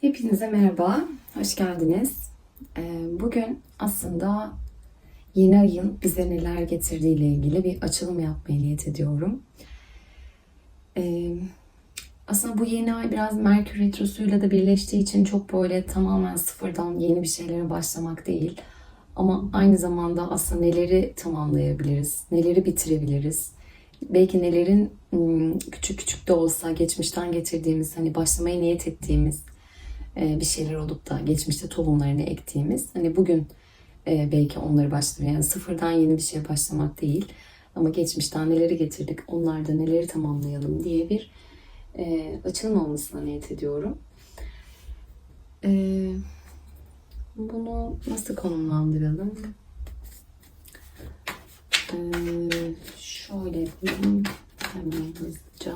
Hepinize merhaba, hoş geldiniz. Ee, Bugün aslında yeni ayın bize neler getirdiği ile ilgili bir açılım yapmaya niyet ediyorum. Ee, Aslında bu yeni ay biraz Merkür Retrosu'yla da birleştiği için çok böyle tamamen sıfırdan yeni bir şeylere başlamak değil. Ama aynı zamanda aslında neleri tamamlayabiliriz, neleri bitirebiliriz, belki nelerin ım, küçük küçük de olsa geçmişten getirdiğimiz, hani başlamaya niyet ettiğimiz bir şeyler olup da geçmişte tohumlarını ektiğimiz hani bugün e, belki onları başlamaya yani sıfırdan yeni bir şeye başlamak değil ama geçmişten neleri getirdik onlarda neleri tamamlayalım diye bir e, açılım olmasına niyet ediyorum. E, bunu nasıl konumlandıralım? E, şöyle yapayım. Hemen hızlıca.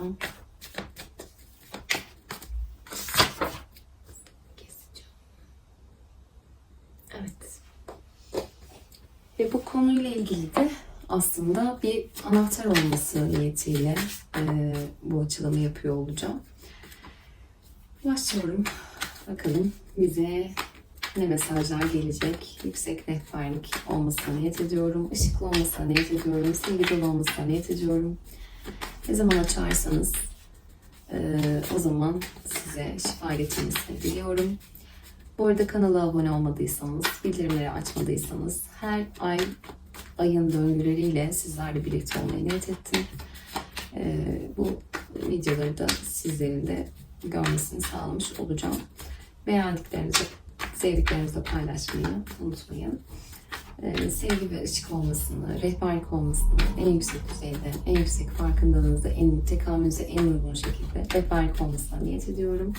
Keseceğim. Evet. Ve bu konuyla ilgili de aslında bir anahtar olması niyetiyle e, bu açılımı yapıyor olacağım. Başlıyorum. Bakalım bize ne mesajlar gelecek. Yüksek rehberlik olmasına niyet ediyorum. Işıklı olmasına niyet ediyorum. Sevgi dolu olmasına niyet ediyorum. Ne zaman açarsanız e, o zaman size şifa getirmesini diliyorum. Bu arada kanala abone olmadıysanız, bildirimleri açmadıysanız her ay ayın döngüleriyle sizlerle birlikte olmayı niyet ettim. Ee, bu videoları da sizlerin de görmesini sağlamış olacağım. Beğendiklerinizi, sevdiklerinizle paylaşmayı unutmayın. Ee, sevgi ve ışık olmasını, rehberlik olmasını en yüksek düzeyde, en yüksek farkındalığınızda, en tekamülünüze en uygun şekilde rehberlik olmasına niyet ediyorum.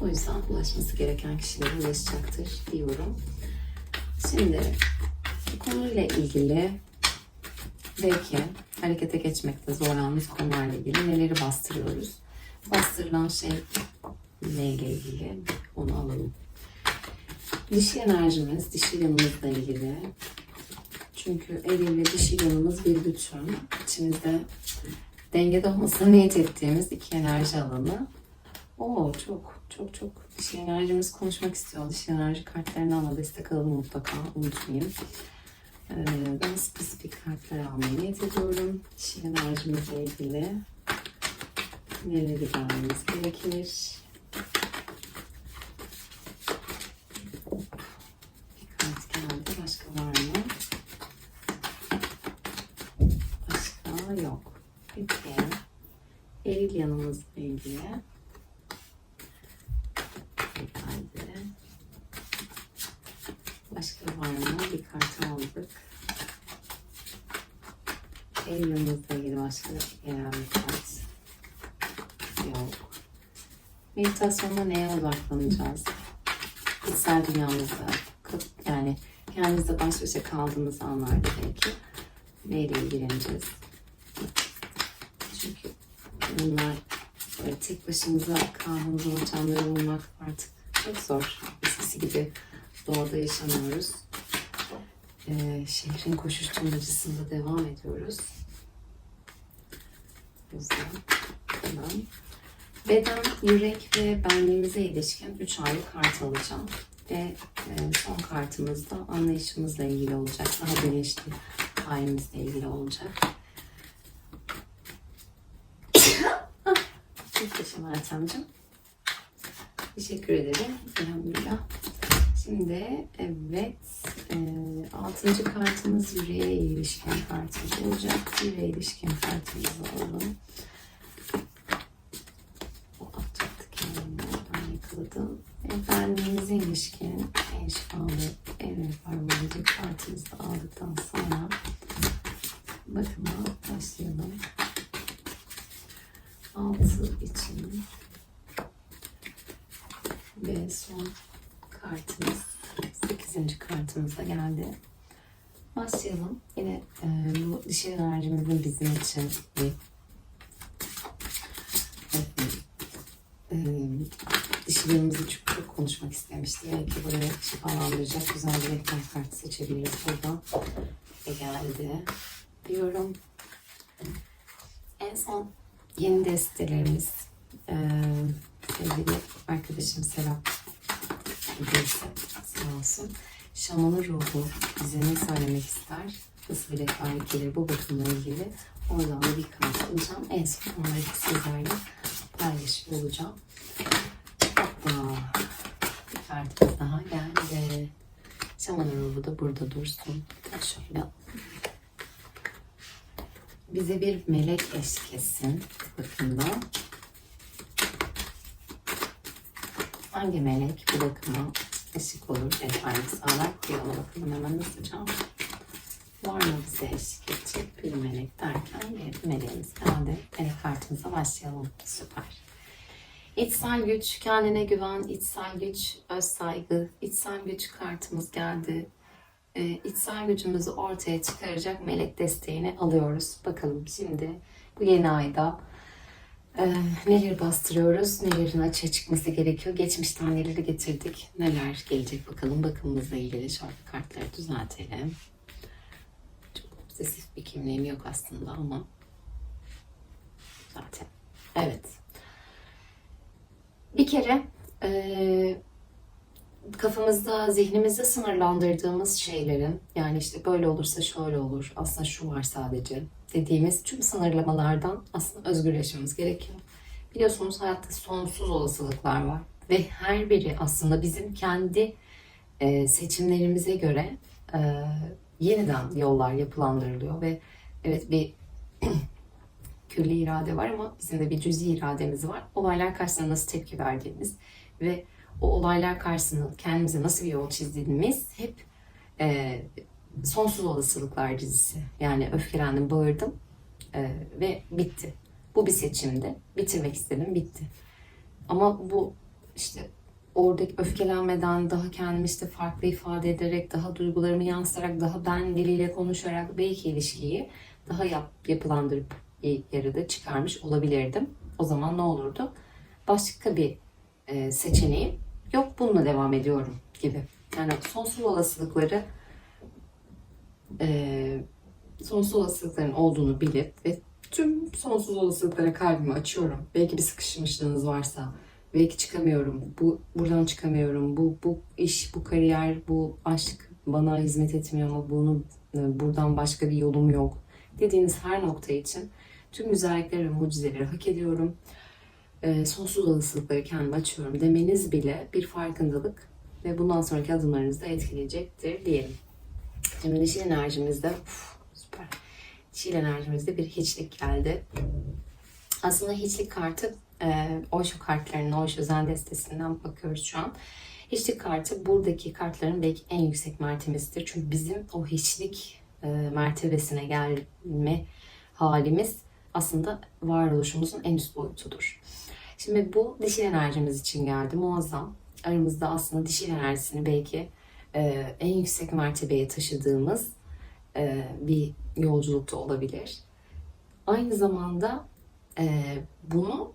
O yüzden ulaşması gereken kişilere ulaşacaktır diyorum. Şimdi bu konuyla ilgili belki harekete geçmekte zorlandığımız konularla ilgili neleri bastırıyoruz? Bastırılan şey neyle ilgili onu alalım. Dişi enerjimiz, dişi yanımızla ilgili. Çünkü eril ve dişi yanımız bir bütün. İçimizde dengede olmasına niyet ettiğimiz iki enerji alanı. Oo çok çok çok dişi enerjimiz konuşmak istiyor. Dişi enerji kartlarını ama destek alalım mutlaka unutmayın. Ee, ben spesifik kartlar almaya niyet ediyorum. Dişi enerjimizle ilgili neleri görmemiz gerekir? Bir kart geldi. Başka var mı? Başka yok. Peki. Eril yanımızla ilgili. Geldi. Başka var mı? Bir kart aldık. El yanımızla ilgili başka gelen bir kart. Yok. Meditasyonda neye odaklanacağız? İçsel dünyamızda, yani kendimizle baş başa kaldığımız anlarda belki neyle ilgileneceğiz? Çünkü bunlar böyle tek başımıza kaldığımız ortamları bulmak artık çok zor. Eskisi gibi doğada yaşamıyoruz. Ee, şehrin koşuşturmacasında devam ediyoruz. Yüzden tamam. Beden, yürek ve benliğimize ilişkin 3 ayrı kart alacağım. Ve e, son kartımız da anlayışımızla ilgili olacak. Daha bilinçli halimizle ilgili olacak. Muhteşem Ertem'cim. Teşekkür ederim. Elhamdülillah. Şimdi evet e, altıncı kartımız yüreğe ilişkin kartımız olacak. Yüreğe ilişkin kartımızı alalım. O atacaktı kendini. Ben yakaladım. E, benliğimize ilişkin en şifalı, en olacak kartımızı aldıktan sonra bakıma başlayalım. Altı için ve son kartımız 8. kartımıza geldi. Başlayalım. Yine e, bu dişi enerjimizin bizim için bir e, çok, çok konuşmak istemişti. Belki buraya şifalandıracak güzel bir rehber kartı seçebiliriz buradan. Ve geldi diyorum. En son yeni destelerimiz e, sevgili arkadaşım Serap hediyesi sağ olsun. Şamanı ruhu bize ne söylemek ister? Nasıl bir rehberlik bu bakımla ilgili? Oradan da bir kart alacağım. En son onları sizlerle paylaşıyor olacağım. Hoppa. Bir kartımız daha geldi. Şamanı ruhu da burada dursun. Şöyle bize bir melek eşlik etsin bakımda. Hangi melek bu bakıma ışık olur? Efendim sağlar bir ona bakalım hemen hızlıca. Var mı bize eşlik edecek bir melek derken bir meleğimiz geldi. Melek kartımıza başlayalım. Süper. İçsel güç, kendine güven, içsel güç, öz saygı, içsel güç kartımız geldi. Ee, içsel gücümüzü ortaya çıkaracak melek desteğini alıyoruz. Bakalım şimdi bu yeni ayda ee, neleri bastırıyoruz, nelerin açığa çıkması gerekiyor. Geçmişten neleri getirdik, neler gelecek bakalım. Bakımımızla ilgili şöyle kartları düzeltelim. Çok obsesif bir kimliğim yok aslında ama zaten. Evet. Bir kere e, kafamızda, zihnimizde sınırlandırdığımız şeylerin yani işte böyle olursa şöyle olur, aslında şu var sadece dediğimiz tüm sınırlamalardan aslında özgürleşmemiz gerekiyor. Biliyorsunuz hayatta sonsuz olasılıklar var ve her biri aslında bizim kendi e, seçimlerimize göre e, yeniden yollar yapılandırılıyor ve evet bir külli irade var ama bizim de bir cüzi irademiz var. Olaylar karşısında nasıl tepki verdiğimiz ve o olaylar karşısında kendimize nasıl bir yol çizdiğimiz hep e, sonsuz olasılıklar dizisi. Yani öfkelendim, bağırdım e, ve bitti. Bu bir seçimdi. Bitirmek istedim, bitti. Ama bu işte oradaki öfkelenmeden daha kendimi işte farklı ifade ederek, daha duygularımı yansıtarak, daha ben diliyle konuşarak belki ilişkiyi daha yap, yapılandırıp yarıda çıkarmış olabilirdim. O zaman ne olurdu? Başka bir e, seçeneğim yok bununla devam ediyorum gibi. Yani sonsuz olasılıkları e, sonsuz olasılıkların olduğunu bilip ve tüm sonsuz olasılıklara kalbimi açıyorum. Belki bir sıkışmışlığınız varsa, belki çıkamıyorum, bu buradan çıkamıyorum, bu bu iş, bu kariyer, bu aşk bana hizmet etmiyor mu, bunu e, buradan başka bir yolum yok dediğiniz her nokta için tüm güzellikleri ve mucizeleri hak ediyorum. E, sonsuz olasılıkları kendime açıyorum demeniz bile bir farkındalık ve bundan sonraki adımlarınızı da etkileyecektir diyelim. Şimdi dişil enerjimizde uf, süper. Dişil enerjimizde bir hiçlik geldi. Aslında hiçlik kartı e, Osho kartlarının, Osho Zen destesinden bakıyoruz şu an. Hiçlik kartı buradaki kartların belki en yüksek mertebesidir. Çünkü bizim o hiçlik e, mertebesine gelme halimiz aslında varoluşumuzun en üst boyutudur. Şimdi bu dişil enerjimiz için geldi. Muazzam. Aramızda aslında dişil enerjisini belki e, en yüksek mertebeye taşıdığımız e, bir yolculukta olabilir. Aynı zamanda e, bunu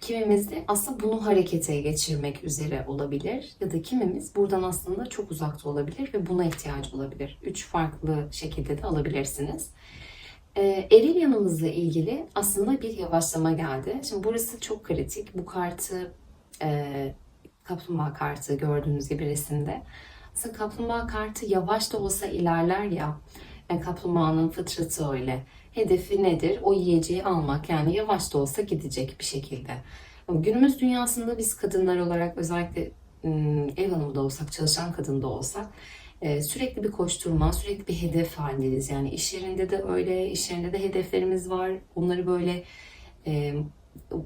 kimimiz de aslında bunu harekete geçirmek üzere olabilir ya da kimimiz buradan aslında çok uzakta olabilir ve buna ihtiyacı olabilir. Üç farklı şekilde de alabilirsiniz. E, eril yanımızla ilgili aslında bir yavaşlama geldi. Şimdi burası çok kritik. Bu kartı e, kaplumbağa kartı gördüğünüz gibi resimde. Aslında kaplumbağa kartı yavaş da olsa ilerler ya. Yani kaplumbağanın fıtratı öyle. Hedefi nedir? O yiyeceği almak. Yani yavaş da olsa gidecek bir şekilde. Günümüz dünyasında biz kadınlar olarak özellikle ev hanımı da olsak, çalışan kadın da olsak sürekli bir koşturma, sürekli bir hedef halindeyiz. Yani iş yerinde de öyle, iş yerinde de hedeflerimiz var. Onları böyle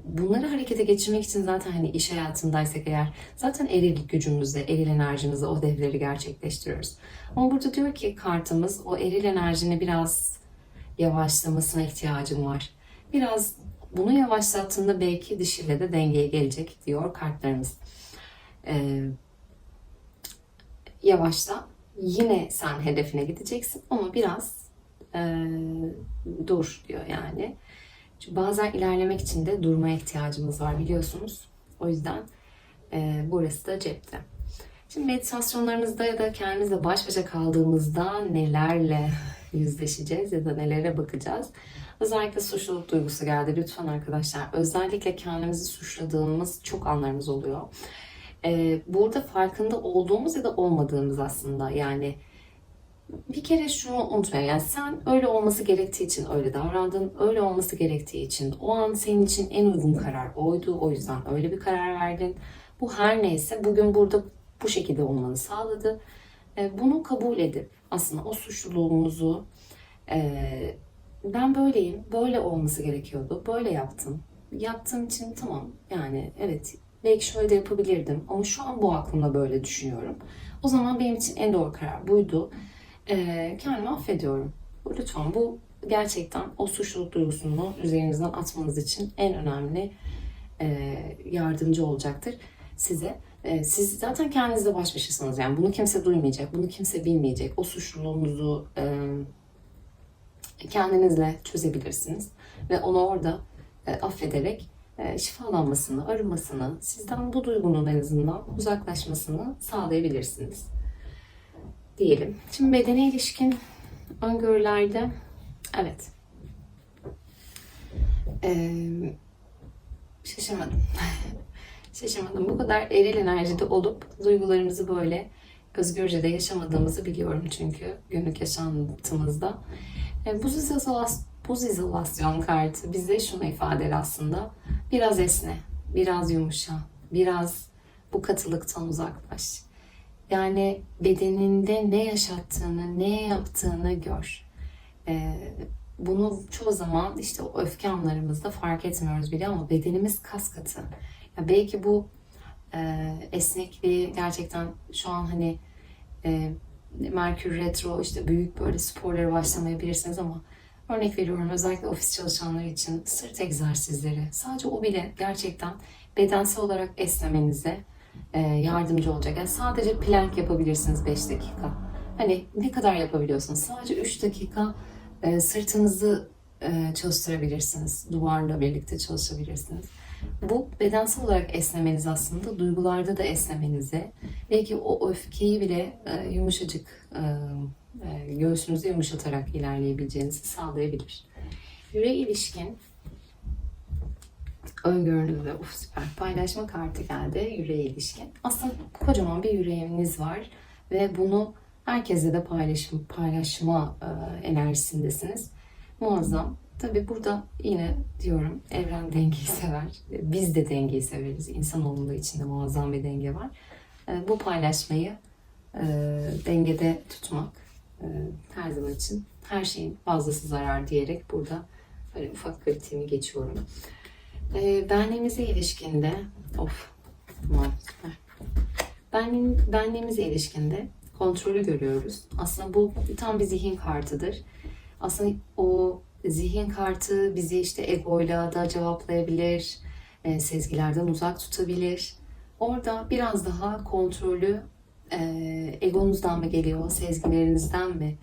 bunları harekete geçirmek için zaten hani iş hayatındaysak eğer zaten eril gücümüzle, eril enerjimizle o devleri gerçekleştiriyoruz. Ama burada diyor ki kartımız o eril enerjini biraz yavaşlamasına ihtiyacım var. Biraz bunu yavaşlattığında belki dişiyle de dengeye gelecek diyor kartlarımız. Ee, yavaşla. Yine sen hedefine gideceksin ama biraz e, dur diyor yani. Çünkü bazen ilerlemek için de durmaya ihtiyacımız var biliyorsunuz. O yüzden e, burası da cepte. Şimdi meditasyonlarımızda ya da kendimizle baş başa kaldığımızda nelerle yüzleşeceğiz ya da nelere bakacağız. Özellikle suçluluk duygusu geldi. Lütfen arkadaşlar özellikle kendimizi suçladığımız çok anlarımız oluyor. Ee, burada farkında olduğumuz ya da olmadığımız aslında yani bir kere şunu unutmayın. Yani sen öyle olması gerektiği için öyle davrandın. Öyle olması gerektiği için o an senin için en uygun karar oydu. O yüzden öyle bir karar verdin. Bu her neyse bugün burada bu şekilde olmanı sağladı. E, Bunu kabul edip aslında o suçluluğumuzu e, ben böyleyim, böyle olması gerekiyordu, böyle yaptım. Yaptığım için tamam yani evet belki şöyle de yapabilirdim ama şu an bu aklımda böyle düşünüyorum. O zaman benim için en doğru karar buydu. E, kendimi affediyorum. Lütfen bu gerçekten o suçluluk duygusunu üzerinizden atmanız için en önemli e, yardımcı olacaktır size. E, siz zaten kendinizle baş başasınız yani bunu kimse duymayacak, bunu kimse bilmeyecek. O suçluluğunuzu e, kendinizle çözebilirsiniz ve onu orada affederek şifalanmasını, arınmasını, sizden bu duygunun en azından uzaklaşmasını sağlayabilirsiniz diyelim. Şimdi bedene ilişkin öngörülerde evet e, şaşırmadım. şaşırmadım. Bu kadar eril enerjide olup duygularımızı böyle özgürce de yaşamadığımızı biliyorum çünkü günlük yaşantımızda. E, buz izolasyon kartı bize şunu ifade eder aslında. Biraz esne, biraz yumuşa, biraz bu katılıktan uzaklaş. Yani bedeninde ne yaşattığını, ne yaptığını gör. E, bunu çoğu zaman işte o öfke anlarımızda fark etmiyoruz bile ama bedenimiz kas katı. Ya belki bu e, esnekliği gerçekten şu an hani e, Merkür Retro işte büyük böyle sporlara başlamayabilirsiniz ama örnek veriyorum özellikle ofis çalışanları için sırt egzersizleri sadece o bile gerçekten bedensel olarak esnemenize yardımcı olacak. Yani sadece plank yapabilirsiniz 5 dakika. Hani ne kadar yapabiliyorsunuz? Sadece 3 dakika e, sırtınızı e, çalıştırabilirsiniz. Duvarla birlikte çalışabilirsiniz. Bu bedensel olarak esnemeniz aslında duygularda da esnemenize belki o öfkeyi bile e, yumuşacık e, e, göğsünüzü yumuşatarak ilerleyebileceğinizi sağlayabilir. Yüreğe ilişkin öngörünüzde of süper paylaşma kartı geldi yüreğe ilişkin. Aslında kocaman bir yüreğiniz var ve bunu herkese de paylaşım, paylaşma e, enerjisindesiniz. Muazzam. Tabii burada yine diyorum evren dengeyi sever. Biz de dengeyi severiz. İnsanoğlunun da içinde muazzam bir denge var. E, bu paylaşmayı e, dengede tutmak e, her zaman için her şeyin fazlası zarar diyerek burada böyle ufak kritiğimi geçiyorum. E, benliğimize ilişkinde of tamam süper. Benliğim, benliğimize ilişkinde kontrolü görüyoruz. Aslında bu tam bir zihin kartıdır. Aslında o zihin kartı bizi işte egoyla da cevaplayabilir, e, sezgilerden uzak tutabilir. Orada biraz daha kontrolü e, egonuzdan mı geliyor, sezgilerinizden mi?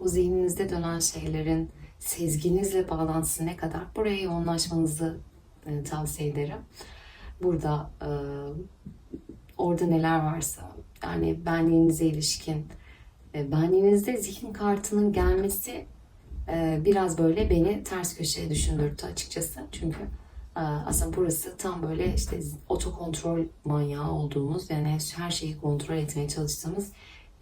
O zihninizde dönen şeylerin sezginizle bağlantısı ne kadar? Buraya yoğunlaşmanızı e, tavsiye ederim. Burada e, orada neler varsa yani benliğinize ilişkin e, benliğinizde zihin kartının gelmesi e, biraz böyle beni ters köşeye düşündürttü açıkçası. Çünkü e, aslında burası tam böyle işte otokontrol manyağı olduğumuz yani her şeyi kontrol etmeye çalıştığımız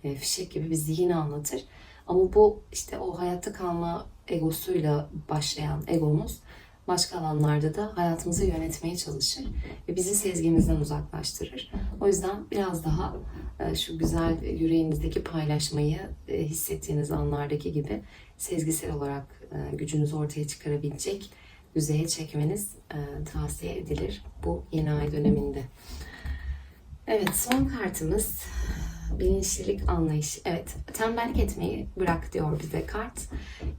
fişek gibi bir zihin anlatır. Ama bu işte o hayatta kalma egosuyla başlayan egomuz başka alanlarda da hayatımızı yönetmeye çalışır ve bizi sezgimizden uzaklaştırır. O yüzden biraz daha e, şu güzel yüreğinizdeki paylaşmayı e, hissettiğiniz anlardaki gibi sezgisel olarak e, gücünüzü ortaya çıkarabilecek düzeye çekmeniz tavsiye edilir bu yeni ay döneminde. Evet son kartımız bilinçlilik anlayış. Evet tembellik etmeyi bırak diyor bize kart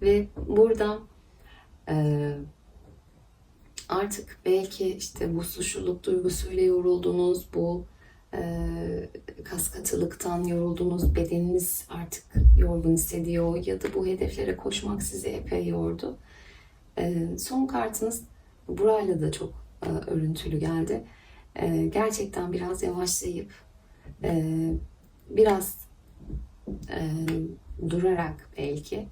ve burada artık belki işte bu suçluluk duygusuyla yoruldunuz, bu e, kaskatılıktan yoruldunuz, bedeniniz artık yorgun hissediyor ya da bu hedeflere koşmak sizi epey yordu. E, son kartınız burayla da çok e, örüntülü geldi. E, gerçekten biraz yavaşlayıp e, biraz e, durarak belki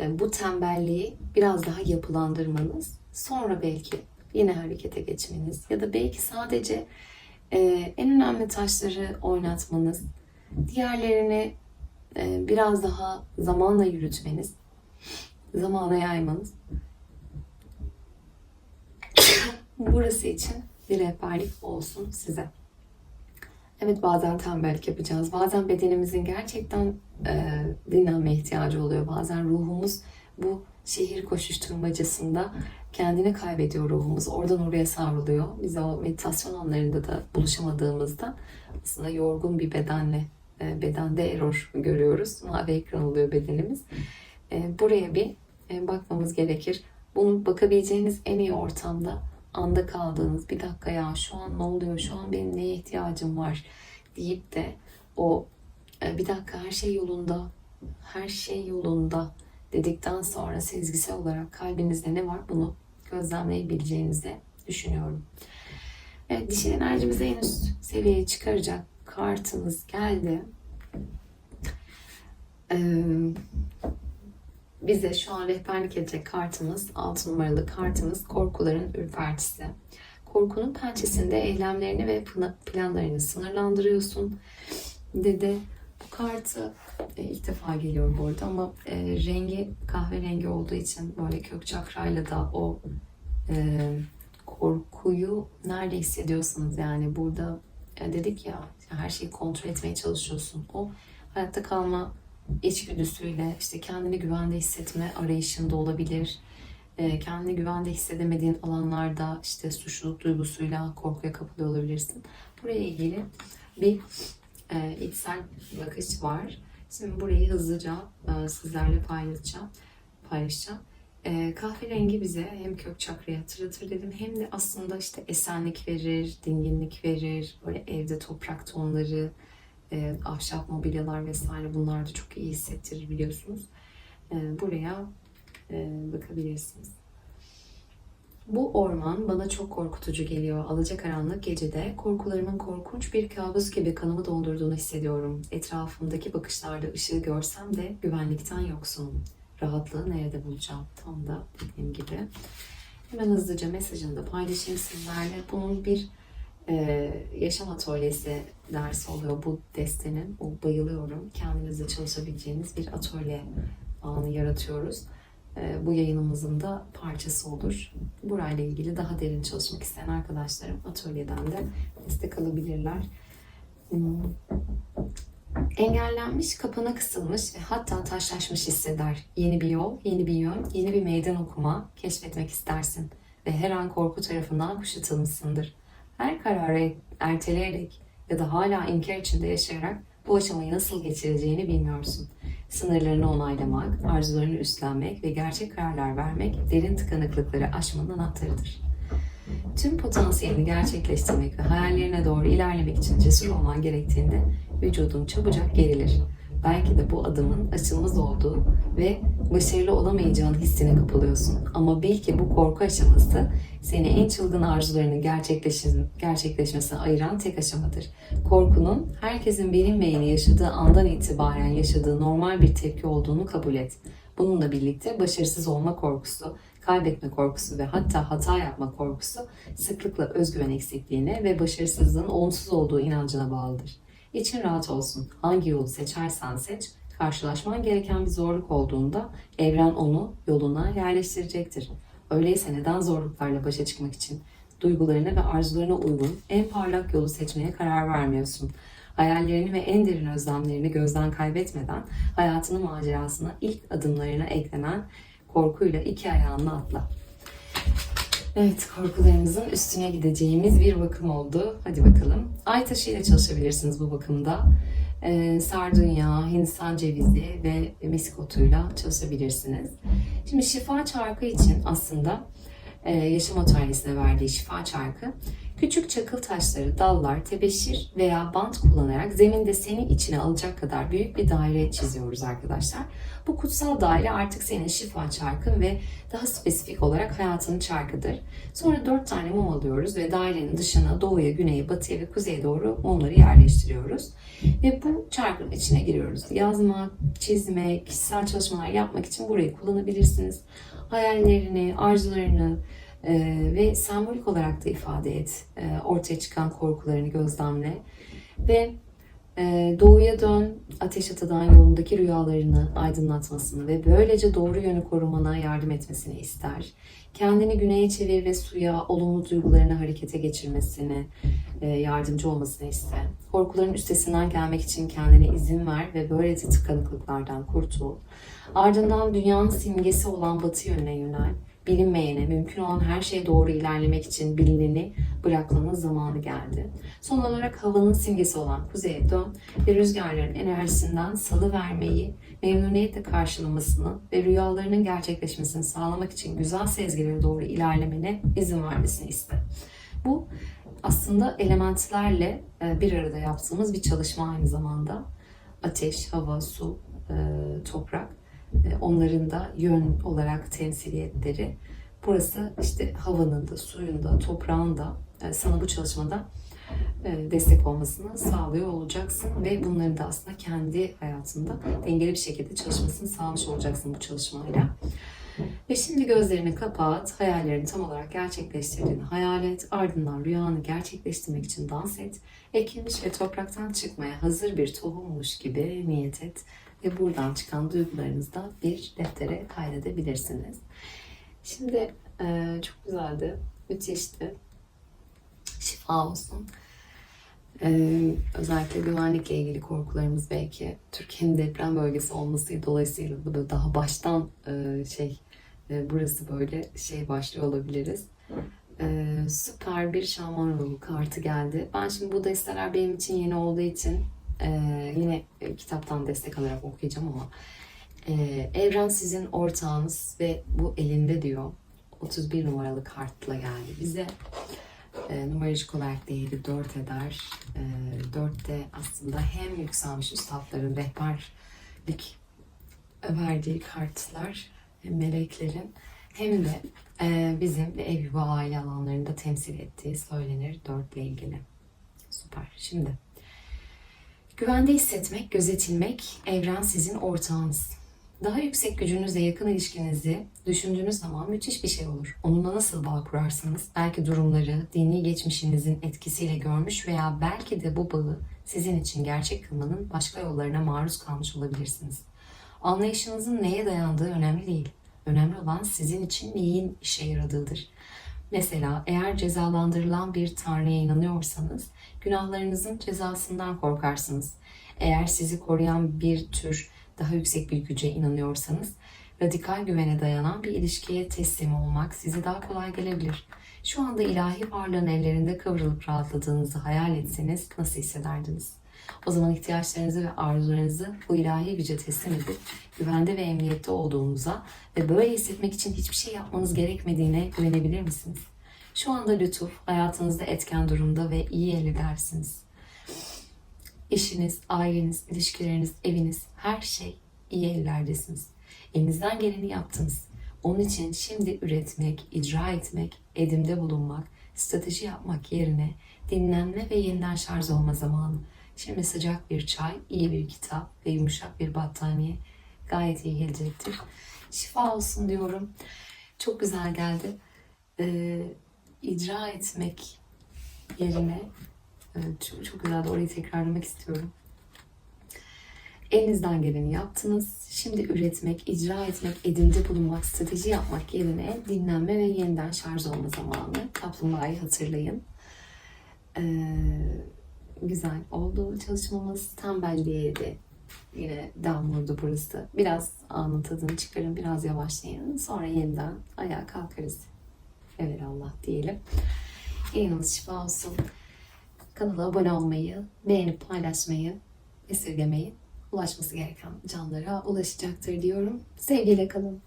e, bu tembelliği biraz daha yapılandırmanız, sonra belki yine harekete geçmeniz ya da belki sadece e, en önemli taşları oynatmanız, diğerlerini e, biraz daha zamanla yürütmeniz, zamana yaymanız burası için bir rehberlik olsun size. Evet bazen tembellik yapacağız. Bazen bedenimizin gerçekten e, dinlenme ihtiyacı oluyor. Bazen ruhumuz bu şehir koşuşturmacasında kendini kaybediyor ruhumuz. Oradan oraya savruluyor. Biz o meditasyon anlarında da buluşamadığımızda aslında yorgun bir bedenle e, bedende error görüyoruz. Mavi ekran oluyor bedenimiz. E, buraya bir e, bakmamız gerekir. Bunu bakabileceğiniz en iyi ortamda anda kaldığınız bir dakika ya şu an ne oluyor şu an benim neye ihtiyacım var deyip de o bir dakika her şey yolunda her şey yolunda dedikten sonra sezgisel olarak kalbinizde ne var bunu gözlemleyebileceğinizi düşünüyorum. Evet dişil enerjimizi en üst seviyeye çıkaracak kartımız geldi. Ee, bize şu an rehberlik edecek kartımız, 6 numaralı kartımız korkuların ürpertisi. Korkunun pençesinde eylemlerini ve pla- planlarını sınırlandırıyorsun. Dede bu kartı e, ilk defa geliyor bu arada ama e, rengi kahverengi olduğu için böyle kök çakrayla da o e, korkuyu nerede hissediyorsunuz yani burada e, dedik ya her şeyi kontrol etmeye çalışıyorsun. O hayatta kalma içgüdüsüyle işte kendini güvende hissetme arayışında olabilir. E, kendini güvende hissedemediğin alanlarda işte suçluluk duygusuyla korkuya kapılıyor olabilirsin. Buraya ilgili bir e, içsel bakış var. Şimdi burayı hızlıca e, sizlerle paylaşacağım. paylaşacağım. E, kahverengi bize hem kök çakrayı hatırlatır dedim hem de aslında işte esenlik verir, dinginlik verir. Böyle evde toprak tonları, e, ahşap mobilyalar vesaire bunlar da çok iyi hissettirir biliyorsunuz. E, buraya e, bakabilirsiniz. Bu orman bana çok korkutucu geliyor. Alacakaranlık gecede korkularımın korkunç bir kabus gibi kanımı doldurduğunu hissediyorum. Etrafımdaki bakışlarda ışığı görsem de güvenlikten yoksunum. Rahatlığı nerede bulacağım? Tam da dediğim gibi. Hemen hızlıca mesajını da paylaşayım sizlerle. Bunun bir e, yaşam atölyesi dersi oluyor bu destenin. O bayılıyorum. Kendinizle çalışabileceğiniz bir atölye anı yaratıyoruz. E, bu yayınımızın da parçası olur. Burayla ilgili daha derin çalışmak isteyen arkadaşlarım atölyeden de destek alabilirler. Hmm. Engellenmiş, kapana kısılmış ve hatta taşlaşmış hisseder. Yeni bir yol, yeni bir yön, yeni bir meydan okuma keşfetmek istersin. Ve her an korku tarafından kuşatılmışsındır. Her kararı erteleyerek ya da hala inkar içinde yaşayarak bu aşamayı nasıl geçireceğini bilmiyorsun. Sınırlarını onaylamak, arzularını üstlenmek ve gerçek kararlar vermek derin tıkanıklıkları aşmanın anahtarıdır. Tüm potansiyelini gerçekleştirmek ve hayallerine doğru ilerlemek için cesur olman gerektiğinde vücudun çabucak gerilir. Belki de bu adımın açılmaz olduğu ve başarılı olamayacağın hissine kapılıyorsun. Ama bil ki bu korku aşaması seni en çılgın arzularının gerçekleşmesine ayıran tek aşamadır. Korkunun herkesin bilinmeyeni yaşadığı andan itibaren yaşadığı normal bir tepki olduğunu kabul et. Bununla birlikte başarısız olma korkusu, kaybetme korkusu ve hatta hata yapma korkusu sıklıkla özgüven eksikliğine ve başarısızlığın olumsuz olduğu inancına bağlıdır. İçin rahat olsun. Hangi yolu seçersen seç, karşılaşman gereken bir zorluk olduğunda evren onu yoluna yerleştirecektir. Öyleyse neden zorluklarla başa çıkmak için duygularına ve arzularına uygun en parlak yolu seçmeye karar vermiyorsun? Hayallerini ve en derin özlemlerini gözden kaybetmeden hayatının macerasına ilk adımlarına eklenen korkuyla iki ayağını atla. Evet, korkularımızın üstüne gideceğimiz bir bakım oldu. Hadi bakalım. Ay taşı ile çalışabilirsiniz bu bakımda. Ee, sardunya, hindistan cevizi ve misk otuyla çalışabilirsiniz. Şimdi şifa çarkı için aslında e, yaşam atölyesine verdiği şifa çarkı küçük çakıl taşları, dallar, tebeşir veya bant kullanarak zeminde seni içine alacak kadar büyük bir daire çiziyoruz arkadaşlar. Bu kutsal daire artık senin şifa çarkın ve daha spesifik olarak hayatının çarkıdır. Sonra dört tane mum alıyoruz ve dairenin dışına doğuya, güneye, batıya ve kuzeye doğru mumları yerleştiriyoruz. Ve bu çarkın içine giriyoruz. Yazmak, çizmek, kişisel çalışmalar yapmak için burayı kullanabilirsiniz. Hayallerini, arzularını e, ve sembolik olarak da ifade et. E, ortaya çıkan korkularını gözlemle. Ve e, doğuya dön, ateş atadan yolundaki rüyalarını aydınlatmasını ve böylece doğru yönü korumana yardım etmesini ister. Kendini güneye çevir ve suya, olumlu duygularını harekete geçirmesini, e, yardımcı olmasını iste. Korkuların üstesinden gelmek için kendine izin ver ve böylece tıkanıklıklardan kurtul. Ardından dünyanın simgesi olan batı yönüne yönel. Bilinmeyene, mümkün olan her şeye doğru ilerlemek için bilineni bırakmanın zamanı geldi. Son olarak havanın simgesi olan kuzeye dön ve rüzgarların enerjisinden salı vermeyi, memnuniyetle karşılamasını ve rüyalarının gerçekleşmesini sağlamak için güzel sezgilere doğru ilerlemene izin vermesini iste. Bu aslında elementlerle e, bir arada yaptığımız bir çalışma aynı zamanda. Ateş, hava, su, e, toprak onların da yön olarak temsiliyetleri. Burası işte havanın da, suyun da, toprağın da sana bu çalışmada destek olmasını sağlıyor olacaksın ve bunların da aslında kendi hayatında dengeli bir şekilde çalışmasını sağlamış olacaksın bu çalışmayla. Ve şimdi gözlerini kapat, hayallerini tam olarak gerçekleştirdiğini hayal et, ardından rüyanı gerçekleştirmek için dans et, ekilmiş ve topraktan çıkmaya hazır bir tohummuş gibi niyet et ve buradan çıkan duygularınızı da bir deftere kaydedebilirsiniz. Şimdi e, çok güzeldi, müthişti. Şifa olsun. Ee, özellikle güvenlikle ilgili korkularımız belki Türkiye'nin deprem bölgesi olması dolayısıyla da böyle daha baştan e, şey e, burası böyle şey başlıyor olabiliriz. Ee, süper bir şaman ruhu kartı geldi. Ben şimdi bu desteler benim için yeni olduğu için e, yine e, kitaptan destek alarak okuyacağım ama e, evren sizin ortağınız ve bu elinde diyor 31 numaralı kartla geldi bize. E, numerolojik olarak değeri 4 eder. E, 4 de aslında hem yükselmiş üstadların rehberlik verdiği kartlar hem meleklerin hem de e, bizim ev yuva aile alanlarında temsil ettiği söylenir 4 ile ilgili. Süper. Şimdi güvende hissetmek, gözetilmek, evren sizin ortağınız. Daha yüksek gücünüzle yakın ilişkinizi düşündüğünüz zaman müthiş bir şey olur. Onunla nasıl bağ kurarsanız belki durumları dini geçmişinizin etkisiyle görmüş veya belki de bu bağı sizin için gerçek kılmanın başka yollarına maruz kalmış olabilirsiniz. Anlayışınızın neye dayandığı önemli değil. Önemli olan sizin için neyin işe yaradığıdır. Mesela eğer cezalandırılan bir tanrıya inanıyorsanız günahlarınızın cezasından korkarsınız. Eğer sizi koruyan bir tür daha yüksek bir güce inanıyorsanız radikal güvene dayanan bir ilişkiye teslim olmak size daha kolay gelebilir. Şu anda ilahi varlığın ellerinde kıvrılıp rahatladığınızı hayal etseniz nasıl hissederdiniz? O zaman ihtiyaçlarınızı ve arzularınızı bu ilahi güce teslim edip güvende ve emniyette olduğunuza ve böyle hissetmek için hiçbir şey yapmanız gerekmediğine güvenebilir misiniz? Şu anda lütuf hayatınızda etken durumda ve iyi edersiniz. Eşiniz, aileniz, ilişkileriniz, eviniz, her şey iyi ellerdesiniz. Elinizden geleni yaptınız. Onun için şimdi üretmek, icra etmek, edimde bulunmak, strateji yapmak yerine dinlenme ve yeniden şarj olma zamanı. Şimdi sıcak bir çay, iyi bir kitap ve yumuşak bir battaniye gayet iyi gelecektir. Şifa olsun diyorum. Çok güzel geldi. Ee, icra etmek yerine Evet, çok, çok güzeldi. Orayı tekrarlamak istiyorum. Elinizden geleni yaptınız. Şimdi üretmek, icra etmek, edimde bulunmak, strateji yapmak yerine dinlenme ve yeniden şarj olma zamanı. Kaplumbağayı hatırlayın. Ee, güzel oldu çalışmamız. Tembelliğe de yine damladı burası. Biraz anın tadını çıkarın, biraz yavaşlayın. Sonra yeniden ayağa kalkarız. Evet Allah diyelim. Yayınımız şifa olsun. Kanala abone olmayı, beğenip paylaşmayı esirgemeyin. Ulaşması gereken canlara ulaşacaktır diyorum. Sevgiyle kalın.